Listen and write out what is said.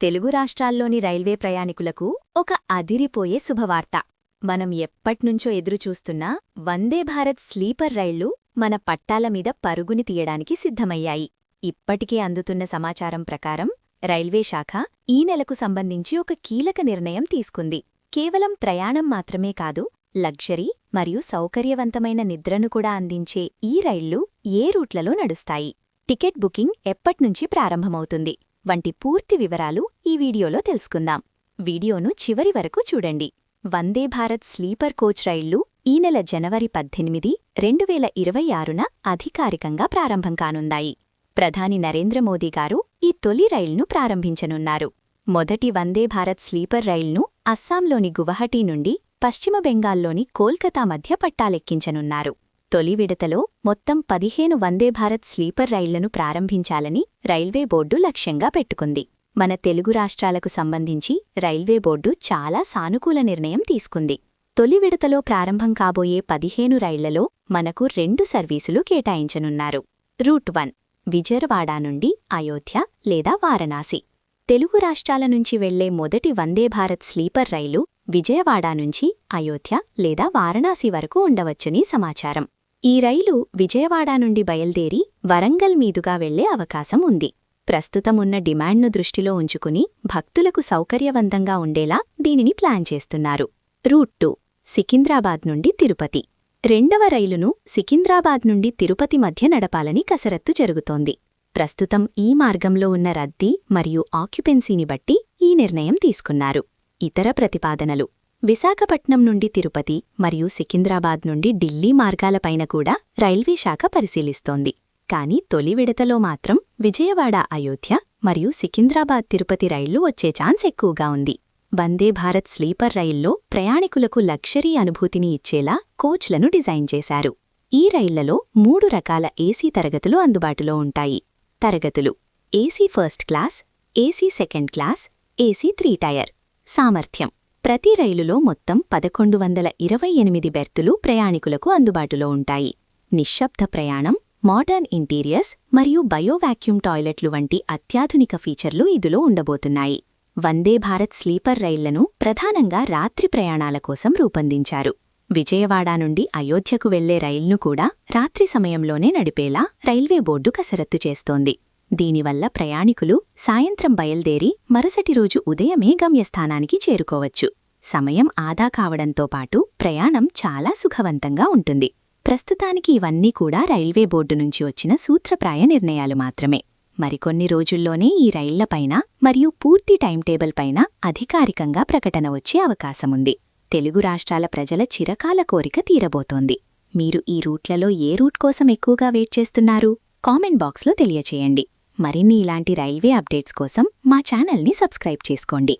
తెలుగు రాష్ట్రాల్లోని రైల్వే ప్రయాణికులకు ఒక అదిరిపోయే శుభవార్త. మనం ఎప్పట్నుంచో ఎదురుచూస్తున్న వందే భారత్ స్లీపర్ రైళ్ళు మన పట్టాల మీద పరుగుని తీయడానికి సిద్ధమయ్యాయి. ఇప్పటికే అందుతున్న సమాచారం ప్రకారం రైల్వే శాఖ ఈ నెలకు సంబంధించి ఒక కీలక నిర్ణయం తీసుకుంది. కేవలం ప్రయాణం మాత్రమే కాదు లగ్జరీ మరియు సౌకర్యవంతమైన నిద్రను కూడా అందించే ఈ రైళ్ళు ఏ రూట్లలో నడుస్తాయి? టికెట్ బుకింగ్ ఎప్పట్నుంచి ప్రారంభమవుతుంది? వంటి పూర్తి వివరాలు ఈ వీడియోలో తెలుసుకుందాం. వీడియోను చివరి వరకు చూడండి. వందే భారత్ స్లీపర్ కోచ్ రైళ్ళు ఈ నెల జనవరి పద్దెనిమిది రెండు వేల ఇరవై ఆరున అధికారికంగా ప్రారంభం కానుందాయి ప్రధాని నరేంద్ర మోదీ గారు ఈ తొలి రైల్ను ప్రారంభించనున్నారు. మొదటి వందే భారత్ స్లీపర్ రైల్ను అస్సాంలోని గువహటీ నుండి పశ్చిమ బెంగాల్లోని కోల్కతా మధ్య పట్టాలెక్కించనున్నారు. తొలి విడతలో మొత్తం పదిహేను వందే భారత్ స్లీపర్ రైళ్ళను ప్రారంభించాలని రైల్వే బోర్డు లక్ష్యంగా పెట్టుకుంది. మన తెలుగు రాష్ట్రాలకు సంబంధించి రైల్వే బోర్డు చాలా సానుకూల నిర్ణయం తీసుకుంది. తొలి విడతలో ప్రారంభం కాబోయే పదిహేను రైళ్ళలో మనకు రెండు సర్వీసులు కేటాయించనున్నారు. రూట్ వన్ విజయవాడ నుండి అయోధ్య లేదా వారణాసి. తెలుగు రాష్ట్రాల నుంచి వెళ్ళే మొదటి వందే భారత్ స్లీపర్ రైలు విజయవాడ నుంచి అయోధ్య లేదా వారణాసి వరకు ఉండవచ్చని సమాచారం. ఈ రైలు విజయవాడ నుండి బయల్దేరి వరంగల్ మీదుగా వెళ్ళే అవకాశం ఉంది. ప్రస్తుతమున్న డిమాండ్ను దృష్టిలో ఉంచుకుని భక్తులకు సౌకర్యవంతంగా ఉండేలా దీనిని ప్లాన్ చేస్తున్నారు. రూట్ టూ సికింద్రాబాద్ నుండి తిరుపతి. రెండవ రైలును సికింద్రాబాద్ నుండి తిరుపతి మధ్య నడపాలని కసరత్తు జరుగుతోంది. ప్రస్తుతం ఈ మార్గంలో ఉన్న రద్దీ మరియు ఆక్యుపెన్సీని బట్టి ఈ నిర్ణయం తీసుకున్నారు. ఇతర ప్రతిపాదనలు. విశాఖపట్నం నుండి తిరుపతి మరియు సికింద్రాబాద్ నుండి ఢిల్లీ మార్గాలపైన కూడా రైల్వే శాఖ పరిశీలిస్తోంది. కానీ తొలి విడతలో మాత్రం విజయవాడ అయోధ్య మరియు సికింద్రాబాద్ తిరుపతి రైళ్ళు వచ్చే ఛాన్స్ ఎక్కువగా ఉంది. వందే భారత్ స్లీపర్ రైల్లో ప్రయాణికులకు లక్షరీ అనుభూతిని ఇచ్చేలా కోచ్లను డిజైన్ చేశారు. ఈ రైళ్ళలో మూడు రకాల ఏసీ తరగతులు అందుబాటులో ఉంటాయి. తరగతులు AC first class AC second class AC three tier. సామర్థ్యం ప్రతి రైలులో మొత్తం పదకొండు వందల ఇరవై ఎనిమిది బెర్తులు ప్రయాణికులకు అందుబాటులో ఉంటాయి. నిశ్శబ్ద ప్రయాణం మోడర్న్ ఇంటీరియర్స్ మరియు బయోవాక్యూమ్ టాయిలెట్లు వంటి అత్యాధునిక ఫీచర్లు ఇదిలో ఉండబోతున్నాయి. వందే భారత్ స్లీపర్ రైళ్ళను ప్రధానంగా రాత్రి ప్రయాణాల కోసం రూపొందించారు. విజయవాడ నుండి అయోధ్యకు వెళ్ళే రైల్ను కూడా రాత్రి సమయంలోనే నడిపేలా రైల్వే బోర్డు కసరత్తు చేస్తోంది. దీనివల్ల ప్రయాణికులు సాయంత్రం బయల్దేరి మరుసటి రోజు ఉదయమే గమ్యస్థానానికి చేరుకోవచ్చు. సమయం ఆదా కావడంతో పాటు ప్రయాణం చాలా సుఖవంతంగా ఉంటుంది. ప్రస్తుతానికి ఇవన్నీ కూడా రైల్వే బోర్డు నుంచి వచ్చిన సూత్రప్రాయ నిర్ణయాలు మాత్రమే. మరికొన్ని రోజుల్లోనే ఈ రైళ్ళపైన మరియు పూర్తి టైం టేబుల్ పైన అధికారికంగా ప్రకటన వచ్చే అవకాశముంది. తెలుగు రాష్ట్రాల ప్రజల చిరకాల కోరిక తీరబోతోంది. మీరు ఈ రూట్లలో ఏ రూట్ కోసం ఎక్కువగా వెయిట్ చేస్తున్నారు? కామెంట్ బాక్స్లో తెలియచేయండి. మరిన్ని ఇలాంటి రైల్వే అప్డేట్స్ కోసం మా ఛానల్ని సబ్స్క్రైబ్ చేసుకోండి.